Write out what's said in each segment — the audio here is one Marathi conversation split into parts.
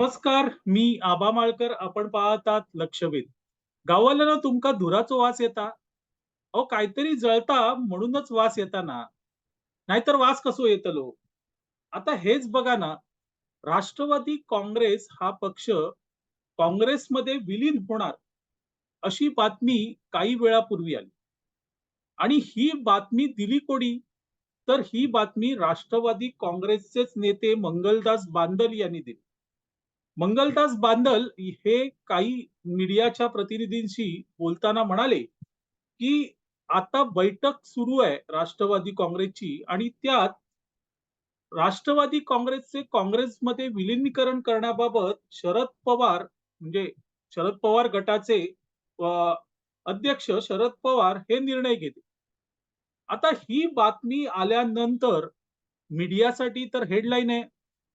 नमस्कार मी आबा माळकर. आपण पाहतात लक्षवेध. गावाला तुमका धुराचो वास येता? अहो काहीतरी जळता म्हणूनच वास येता ना? नाहीतर वास कसो येतलो? आता हेच बघा ना. राष्ट्रवादी काँग्रेस हा पक्ष काँग्रेसमध्ये विलीन होणार अशी बातमी काही वेळापूर्वी आली. आणि ही बातमी दिली कोणी? तर ही बातमी राष्ट्रवादी काँग्रेसचेच नेते मंगलदास बांदल यांनी दिली. मंगलदास बांदल हे काही मीडियाच्या प्रतिनिधींशी बोलताना म्हणाले की आता बैठक सुरू आहे राष्ट्रवादी काँग्रेसची आणि त्यात राष्ट्रवादी काँग्रेसचे काँग्रेसमध्ये विलीनीकरण करण्याबाबत शरद पवार म्हणजे शरद पवार गटाचे अध्यक्ष शरद पवार हे निर्णय घेते आता ही बातमी आल्यानंतर मीडियासाठी तर हेडलाईन आहे.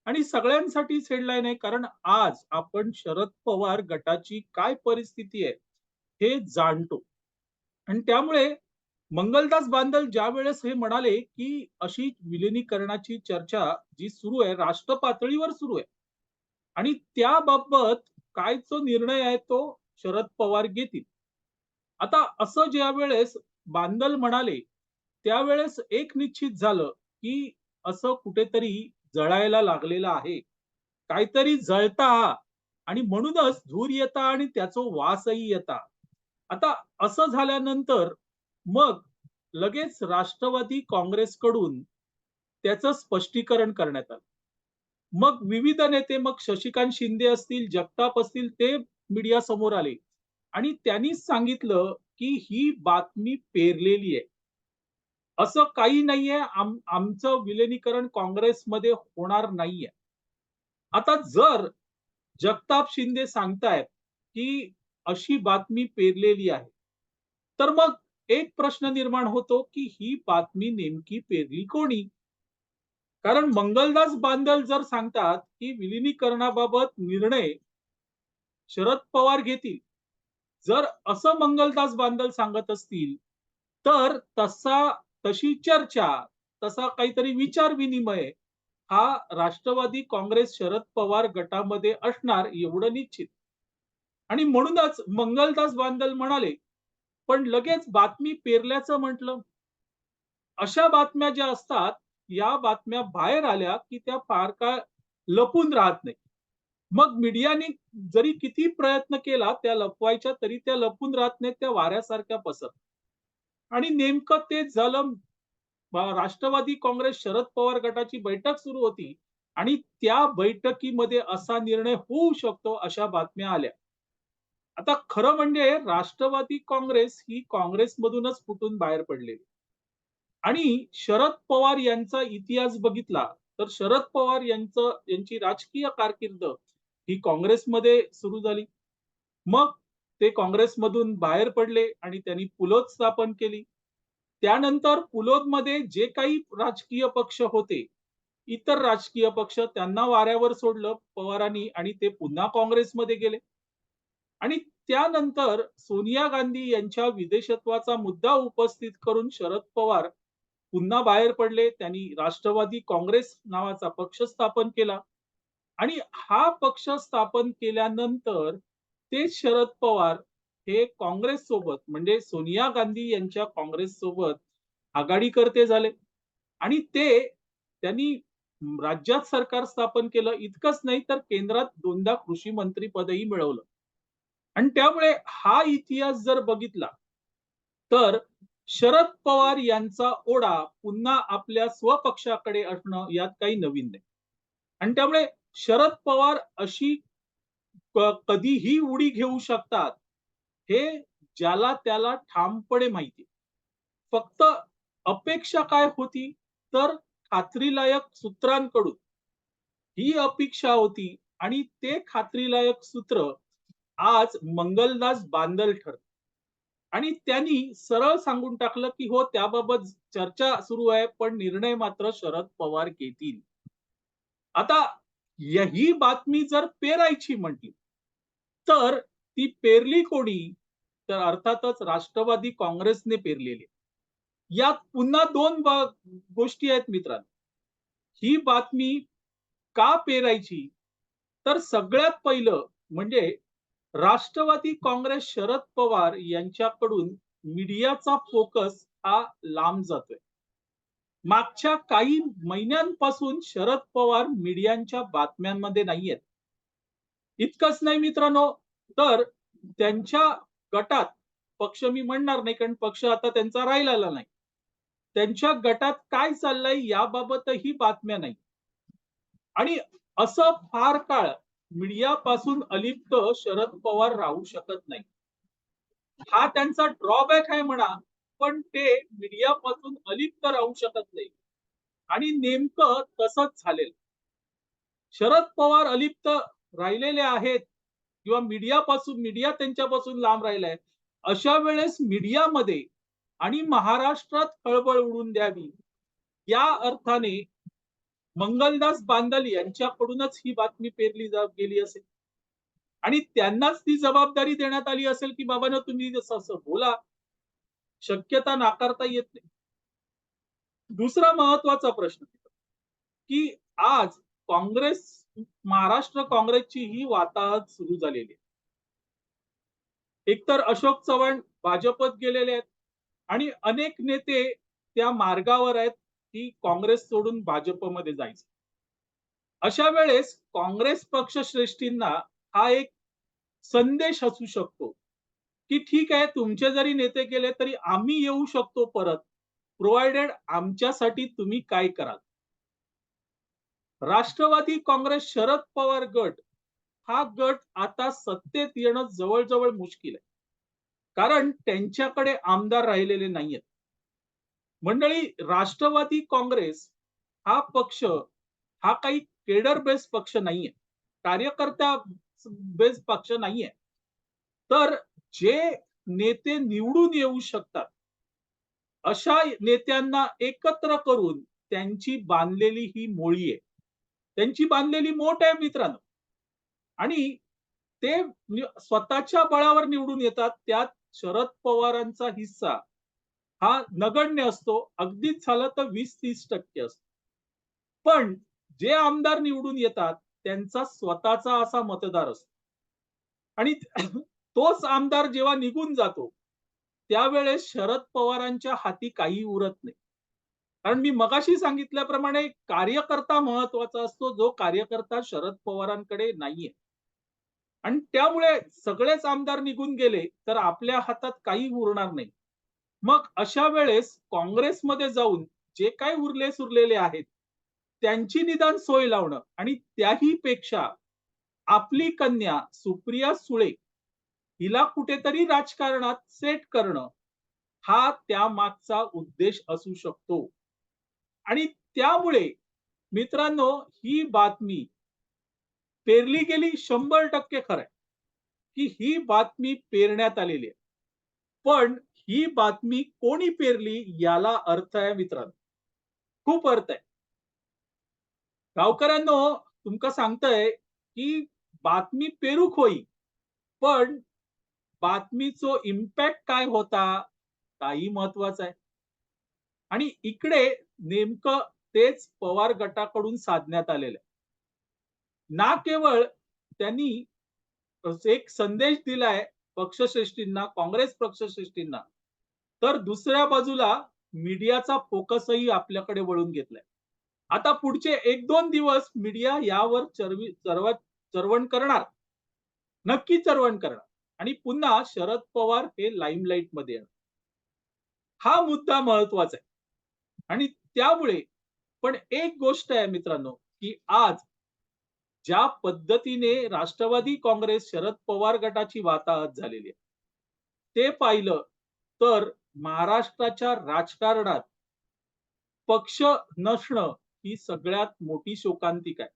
आणि सगळ्यांसाठीच हेडलाईन आहे. कारण आज आपण शरद पवार गटाची काय परिस्थिती आहे हे जाणतो. आणि त्यामुळे मंगलदास बांदल ज्या वेळेस हे म्हणाले की अशी विलिनीकरणाची चर्चा जी सुरू आहे राष्ट्र पातळीवर सुरू आहे. आणि त्याबाबत काय जो निर्णय आहे तो शरद पवार घेतील. आता असं ज्या वेळेस बांदल म्हणाले त्यावेळेस एक निश्चित झालं की असं कुठेतरी जळायला लागलेला आहे. काहीतरी जळता आणि म्हणूनच धूर येता आणि त्याचा वासही येता. आता असं झाल्यानंतर मग लगेच राष्ट्रवादी काँग्रेसकडून त्याचं स्पष्टीकरण करण्यात आलं. मग विविध नेते मग शशिकांत शिंदे असतील जगताप असतील ते मीडिया समोर आले. आणि त्यांनीच सांगितलं की ही बातमी पेरलेली आहे. असं काही नाहीये. आम, आमचं विलिनीकरण काँग्रेसमध्ये होणार नाहीये. आता जर जगताप शिंदे सांगतायत की अशी बातमी पेरलेली आहे तर मग एक प्रश्न निर्माण होतो की ही बातमी नेमकी पेरली कोणी? कारण मंगलदास बांदल जर सांगतात की विलिनीकरणाबाबत निर्णय शरद पवार घेतील जर असं मंगलदास बांदल सांगत असतील तर तसा तशी चर्चा तसा काहीतरी विचार विनिमय हा राष्ट्रवादी काँग्रेस शरद पवार गटामध्ये असणार एवढं निश्चित. आणि म्हणूनच मंगलदास बांदल म्हणाले पण लगेच बातमी पेरल्याचं म्हटलं. अशा बातम्या ज्या असतात या बातम्या बाहेर आल्या की त्या फार काळ लपून राहत नाही. मग मीडियाने जरी किती प्रयत्न केला त्या लपवायच्या तरी त्या लपून राहत नाहीत त्या वाऱ्यासारख्या पसरत आणि नेमकं तेच झालं राष्ट्रवादी काँग्रेस शरद पवार गटाची बैठक सुरू होती आणि त्या बैठकीमध्ये असा निर्णय होऊ शकतो अशा बातम्या आल्या. आता खरं म्हणजे राष्ट्रवादी काँग्रेस ही काँग्रेसमधूनच फुटून बाहेर पडलेली. आणि शरद पवार यांचा इतिहास बघितला तर शरद पवार यांचं यांची राजकीय कारकीर्द ही काँग्रेसमध्ये सुरू झाली. मग ते काँग्रेसमधून बाहेर पडले आणि त्यांनी पुलोद स्थापन केली. त्यानंतर पुलोदमध्ये जे काही राजकीय पक्ष होते इतर राजकीय पक्ष त्यांना वाऱ्यावर सोडलं पवारांनी आणि ते पुन्हा काँग्रेसमध्ये गेले. आणि त्यानंतर सोनिया गांधी यांच्या विदेशत्वाचा मुद्दा उपस्थित करून शरद पवार पुन्हा बाहेर पडले. त्यांनी राष्ट्रवादी काँग्रेस नावाचा पक्ष स्थापन केला. आणि हा पक्ष स्थापन केल्यानंतर तेच शरद पवार हे काँग्रेस सोबत म्हणजे सोनिया गांधी यांच्या काँग्रेस सोबत आघाडीकर्ते झाले. आणि ते त्यांनी राज्यात सरकार स्थापन केलं इतकंच नाही तर केंद्रात दोनदा कृषी मंत्री पदही मिळवलं. आणि त्यामुळे हा इतिहास जर बघितला तर शरद पवार यांचा ओढा पुन्हा आपल्या स्वपक्षाकडे असणं यात काही नवीन नाही. आणि त्यामुळे शरद पवार अशी कधीही उडी घेऊ शकतात. हे ज्याला त्याला ठामपणे माहिती. फक्त अपेक्षा काय होती? तर खात्रीलायक सूत्रांकडून. ही अपेक्षा होती आणि ते खात्रीलायक सूत्र आज मंगलदास बांदल ठरत आणि त्यांनी सरळ सांगून टाकलं की हो त्याबाबत चर्चा सुरू आहे पण निर्णय मात्र शरद पवार घेतील. आता ही बातमी जर पेरायची म्हटली तर ती पेरली कोणी तर अर्थातच राष्ट्रवादी काँग्रेसने पेरलेली यात पुन्हा दोन गोष्टी आहेत मित्रांनो ही बातमी का पेरायची तर सगळ्यात पहिलं म्हणजे राष्ट्रवादी काँग्रेस शरद पवार यांच्याकडून मीडियाचा फोकस हा लांब जातोय. मागच्या काही महिन्यांपासून शरद पवार मीडियांच्या बातम्यांमध्ये नाहीयेत. इतकंच नाही मित्रांनो, तर त्यांच्या गटात पक्ष मी म्हणणार नाही कारण पक्ष आता त्यांचा राहिलेला नाही. त्यांच्या गटात काय चाललंय याबाबतही बातम्या नाही. आणि असं फार काळ मीडियापासून अलिप्त शरद पवार राहू शकत नाही. हा त्यांचा ड्रॉबॅक आहे म्हणा, पण ते मीडियापासून अलिप्त राहू शकत नाही. आणि नेमकं तसंच झालेलं. शरद पवार अलिप्त राहिलेले आहेत किंवा मीडियापासून मीडिया त्यांच्यापासून लांब राहिलाय. अशा वेळेस मीडियामध्ये आणि महाराष्ट्रात खळबळ उडून द्यावी, या अर्थाने मंगलदास बांदल यांच्याकडूनच ही बातमी पेरली जा गेली असेल. आणि त्यांनाच ती जबाबदारी देण्यात आली असेल, की बाबांनो तुम्ही जसं असं बोला. शक्यता नाकारता येत नाही. दुसरा महत्त्वाचा प्रश्न, की आज काँग्रेस महाराष्ट्र काँग्रेसची ही वाताहत सुरू झालेली आहे. एकतर अशोक चव्हाण भाजपत गेलेले आहेत आणि अनेक नेते त्या मार्गावर आहेत, की काँग्रेस सोडून भाजपमध्ये जायचं. अशा वेळेस काँग्रेस पक्षश्रेष्ठींना हा एक संदेश असू शकतो, की ठीक आहे तुमचे जरी नेते गेले तरी आम्ही येऊ शकतो परत, प्रोव्हायडेड आमच्यासाठी तुम्ही काय कराल. राष्ट्रवादी काँग्रेस शरद पवार गट, हा गट आता सत्तेत येणं जवळजवळ मुश्किल आहे. कारण त्यांच्याकडे आमदार राहिलेले नाहीयेत. मंडळी राष्ट्रवादी काँग्रेस हा पक्ष हा काही केडर बेस पक्ष नाहीये. कार्यकर्ता बेस पक्ष नाहीये. तर जे नेते निवडून येऊ शकतात, अशा नेत्यांना एकत्र करून त्यांची बांधलेली ही मोळी आहे. त्यांची बांधलेली मोठ आहे मित्रांनो. आणि ते स्वतःच्या बळावर निवडून येतात. त्यात शरद पवारांचा हिस्सा हा नगण्य असतो. अगदीच झालं तर 20-30% असतो. पण जे आमदार निवडून येतात, त्यांचा स्वतःचा असा मतदार असतो. आणि तोच आमदार जेव्हा निघून जातो, त्यावेळेस शरद पवारांच्या हाती काही उरत नाही. कारण मी मगाशी सांगितल्याप्रमाणे कार्यकर्ता महत्त्वाचा असतो, जो कार्यकर्ता शरद पवारांकडे नाहीये. आणि त्यामुळे सगळेच आमदार निघून गेले, तर आपल्या हातात काही उरणार नाही. मग अशा वेळेस काँग्रेसमध्ये जाऊन जे काय उरले-सुरलेले आहेत, त्यांची निदान सोय लावणं आणि त्याही पेक्षा आपली कन्या सुप्रिया सुळे हिला कुठेतरी राजकारणात सेट करणं, हा त्यामागचा उद्देश असू शकतो. आणि त्यामुळे मित्रांनो ही बातमी पेरली गेली 100% खरं आहे, की ही बातमी पेरण्यात आलेली आहे. पण ही बातमी कोणी पेरली याला अर्थ आहे मित्रांनो. खूप अर्थ आहे. गावकऱ्यांनो तुमका सांगतंय, की बातमी पेरूक होई, पण बातमीचो इम्पॅक्ट काय होता, काही महत्वाचं आहे. आणि इकडे नेमकं तेच पवार गटाकडून साधण्यात आलेलं आहे. ना केवळ त्यांनी एक संदेश दिलाय पक्षश्रेष्ठींना, काँग्रेस पक्षश्रेष्ठींना, तर दुसऱ्या बाजूला मीडियाचा फोकसही आपल्याकडे वळून घेतलाय. आता पुढचे 1-2 दिवस मीडिया यावर चरवी चरवत चरवण करणार. नक्की चरवण करणार आणि पुन्हा शरद पवार हे लाईमलाईटमध्ये येणार. हा मुद्दा महत्त्वाचा आहे. आणि त्यामुळे पण एक गोष्ट आहे मित्रांनो, की आज ज्या पद्धतीने राष्ट्रवादी काँग्रेस शरद पवार गटाची वाताहत झालेली आहे. ते पाहिलं तर महाराष्ट्राच्या राजकारणात पक्ष नसणं ही सगळ्यात मोठी शोकांतिका आहे.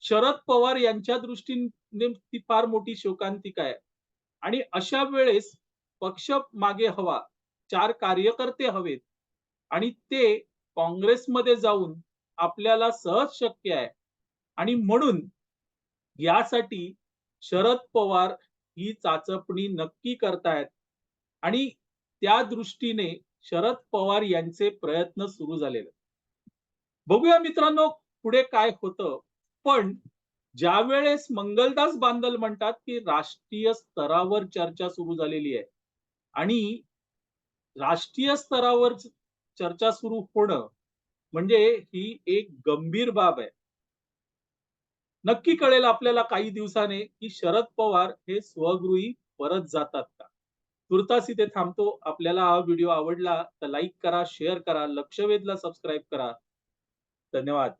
शरद पवार यांच्या दृष्टीने ती फार मोठी शोकांतिका आहे. आणि अशा वेळेस पक्ष मागे हवा, चार कार्यकर्ते हवेत आणि ते काँग्रेसमध्ये जाऊन आपल्याला सहज शक्य आहे. आणि म्हणून यासाठी शरद पवार ही चाचपणी नक्की करतायत आणि त्या दृष्टीने शरद पवार यांचे प्रयत्न सुरू झालेले. बघूया मित्रांनो पुढे काय होतं. पण ज्यावेळेस मंगलदास बांदल म्हणतात, की राष्ट्रीय स्तरावर चर्चा सुरू झालेली आहे आणि राष्ट्रीय स्तरावर चर्चा सुरू होणं म्हणजे ही एक गंभीर बाब आहे. नक्की कळेल आपल्याला काही दिवसाने, की शरद पवार हे स्वगृही परत जातात का? तुर्तास इथे थांबतो. आपल्याला हा व्हिडिओ आवडला तर लाईक करा, शेअर करा, लक्षवेधला सबस्क्राईब करा. धन्यवाद.